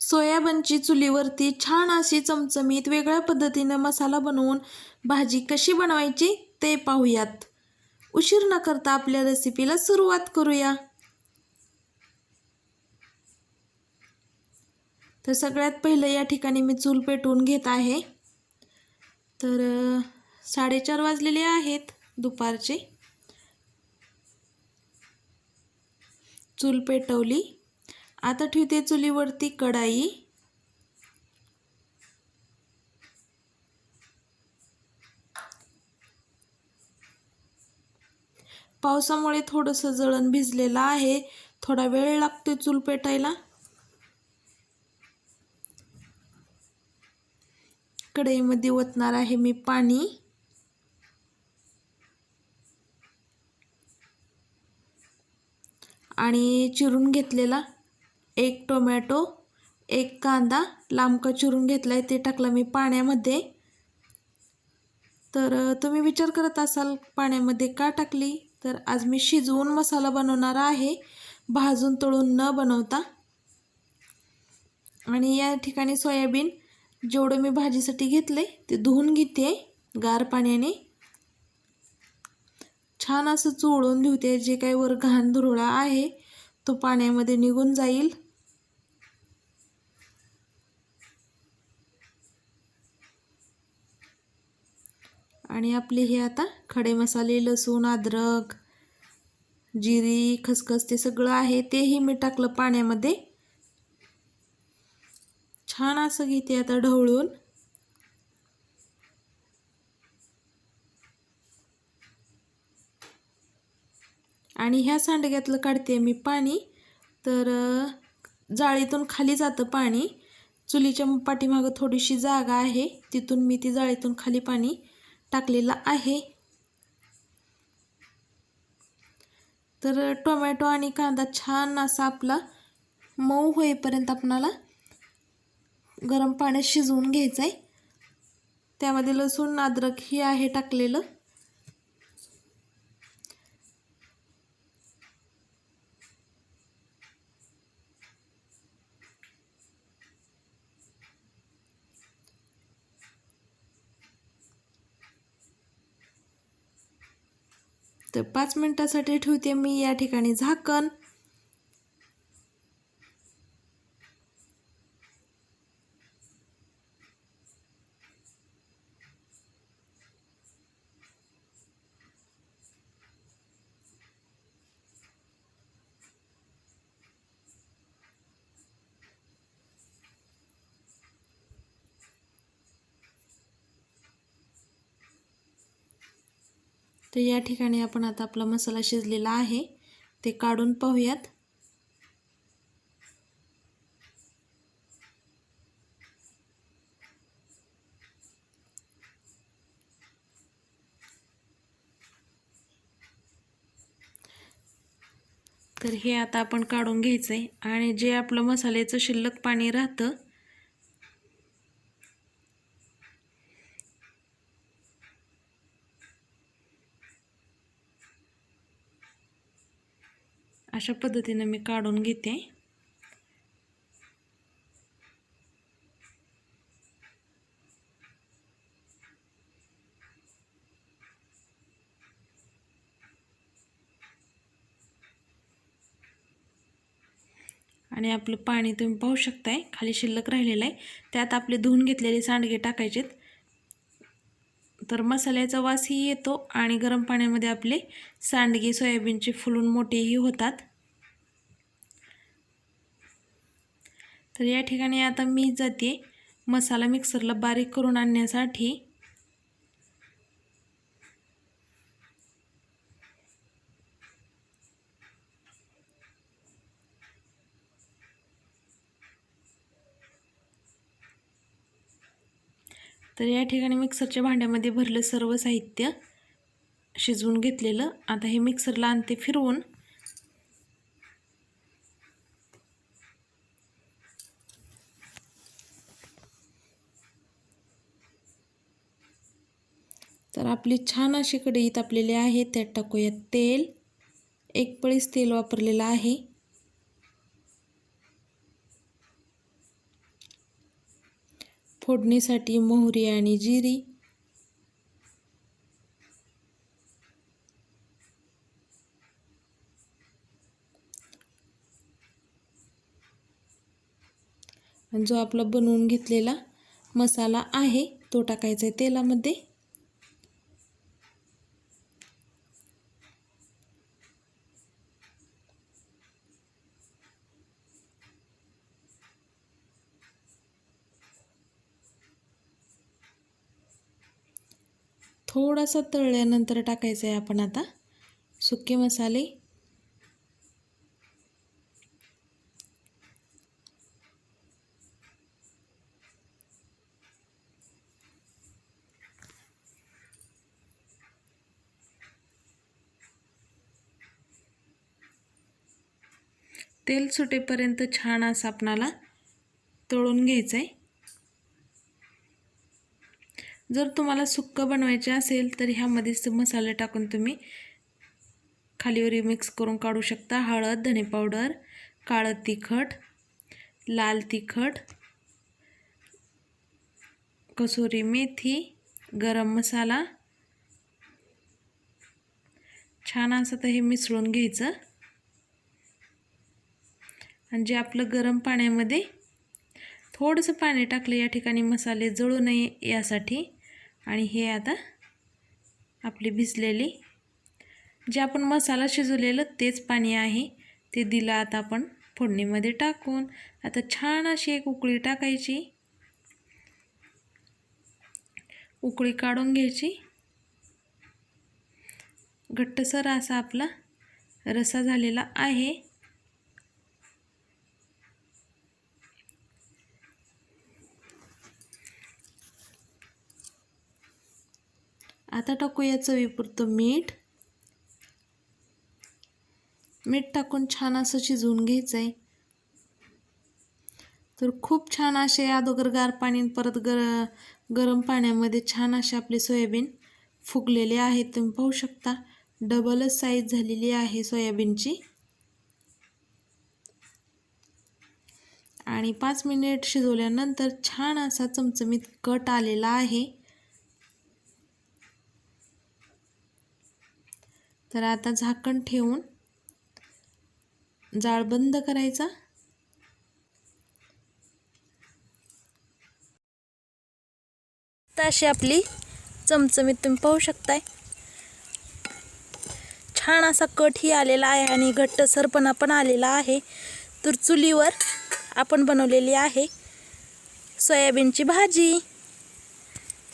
सोयाबीनची चुलीवरती छान अशी चमचमीत वेगळ्या पद्धतीनं मसाला बनवून भाजी कशी बनवायची ते पाहूयात. उशीर न करता आपल्या रेसिपीला सुरुवात करूया. तर सगळ्यात पहिलं या ठिकाणी मी चूल पेटवून घेत आहे. तर साडेचार वाजलेले आहेत दुपारचे. चूल पेटवली. आता ठेवते चुलीवरती कढाई. पावसामुळे थोडंसं जळण भिजलेलं आहे. थोडा वेळ लागतोय चूल पेटायला. कढईमध्ये ओतणार आहे मी पाणी. आणि चिरून घेतलेला एक टोमॅटो एक कांदा लांबका चिरून घेतला आहे ते टाकला मी पाण्यामध्ये. तर तुम्ही विचार करत असाल पाण्यामध्ये का टाकली? तर आज मी शिजवून मसाला बनवणार आहे. भाजून तळून न बनवता. आणि या ठिकाणी सोयाबीन जेवढं मी भाजीसाठी घेतले ते धुवून घेते गार पाण्याने. छान असं चोळून धुते जे काही वर घाण धुरळा आहे तो पाण्यामध्ये निघून जाईल. आणि आपले हे आता खडे मसाले लसूण अद्रक जिरी खसखस ते सगळं आहे तेही मी टाकलं पाण्यामध्ये. छान असं घेते आता ढवळून. आणि ह्या सांडग्यातलं काढते मी पाणी. तर जाळीतून खाली जातं पाणी. चुलीच्या पाठीमागं थोडीशी जागा आहे. तिथून मी ती जाळीतून खाली पाणी टाकलेला आहे. तर टोमॅटो आणि कांदा छान असा आपला मऊ होईपर्यंत आपणाला गरम पाण्यात शिजवून घ्यायचं आहे त्यामध्ये लसूण अद्रक ही आहे टाकलेलं. तर पाच मिनटासाठी ठेवते मी या ठिकाणी झाकण. तर या ठिकाणी आपण आता आपला मसाला शिजलेला आहे. ते काढून पाहूयात. तर हे आता आपण काढून घ्यायचं आहे आणि जे आपलं मसाल्याचं शिल्लक पाणी राहतं अशा पद्धतीनं मी काढून घेते. आणि आपलं पाणी तुम्ही पाहू शकताय खाली शिल्लक राहिलेलं आहे. त्यात आपले धुवून घेतलेले सांडगे टाकायचेत. तर मसाल्याचा वासही येतो आणि गरम पाण्यामध्ये आपले सांडगे सोयाबीनचे फुलून मोठेही होतात. तर या ठिकाणी आता मी जाते. मसाला मिक्सरला बारीक करून आणण्यासाठी. तर या ठिकाणी मिक्सरच्या भांड्यामध्ये भरलं सर्व साहित्य शिजवून घेतलेलं. आता हे मिक्सरला आणते फिरवून. तर आपली छान अशी कढई तापलेली आहे त्यात टाकूयात तेल. एक पळीस तेल वापरलेलं आहे. फोडणीसाठी मोहरी आणि जिरी. जो आपला बनवून घेतलेला मसाला आहे तो टाकायचा आहे तेलामध्ये. थोडासा तळल्यानंतर टाकायचं आहे आपण आता. सुके मसाले. तेल सुटेपर्यंत छान असं आपणाला तळून घ्यायचं आहे. जर तुम्हाला सुक्कं बनवायचे असेल तर ह्यामध्येच मसाले टाकून तुम्ही खालीवर मिक्स करून काढू शकता. हळद धणे पावडर काळं तिखट लाल तिखट कसुरी मेथी गरम मसाला. छान असं तर हे मिसळून घ्यायचं. आणि जे आपलं गरम पाण्यामध्ये थोडंसं पाणी टाकलं या ठिकाणी मसाले जळू नये यासाठी आणि हे आता आपली भिजलेली जे आपण मसाला शिजवलेलं तेच पाणी आहे ते दिलं आता आपण फोडणीमध्ये टाकून. आता छान अशी एक उकळी टाकायची. उकळी काढून घ्यायची. घट्टसर असा आपला रसा झालेला आहे. आता टाकूया चवीपुरतं मीठ. मीठ टाकून छान असं शिजवून घ्यायचं आहे तर खूप छान असे अगोदर गार पाणी परत गर गरम पाण्यामध्ये छान असे आपले सोयाबीन फुगलेले आहेत. तुम्ही पाहू शकता डबलच साईज झालेली आहे सोयाबीनची. आणि पाच मिनिट शिजवल्यानंतर छान असा चमचमीत कट आलेला आहे. तर आता झाकण ठेवून जाळ बंद करायचा. तर अशी आपली चमचमीत तुम्ही पाहू शकताय. छान असा कटही आलेला आहे आणि घट्टसरपणा पण आलेला आहे. तर चुलीवर आपण बनवलेली आहे सोयाबीनची भाजी.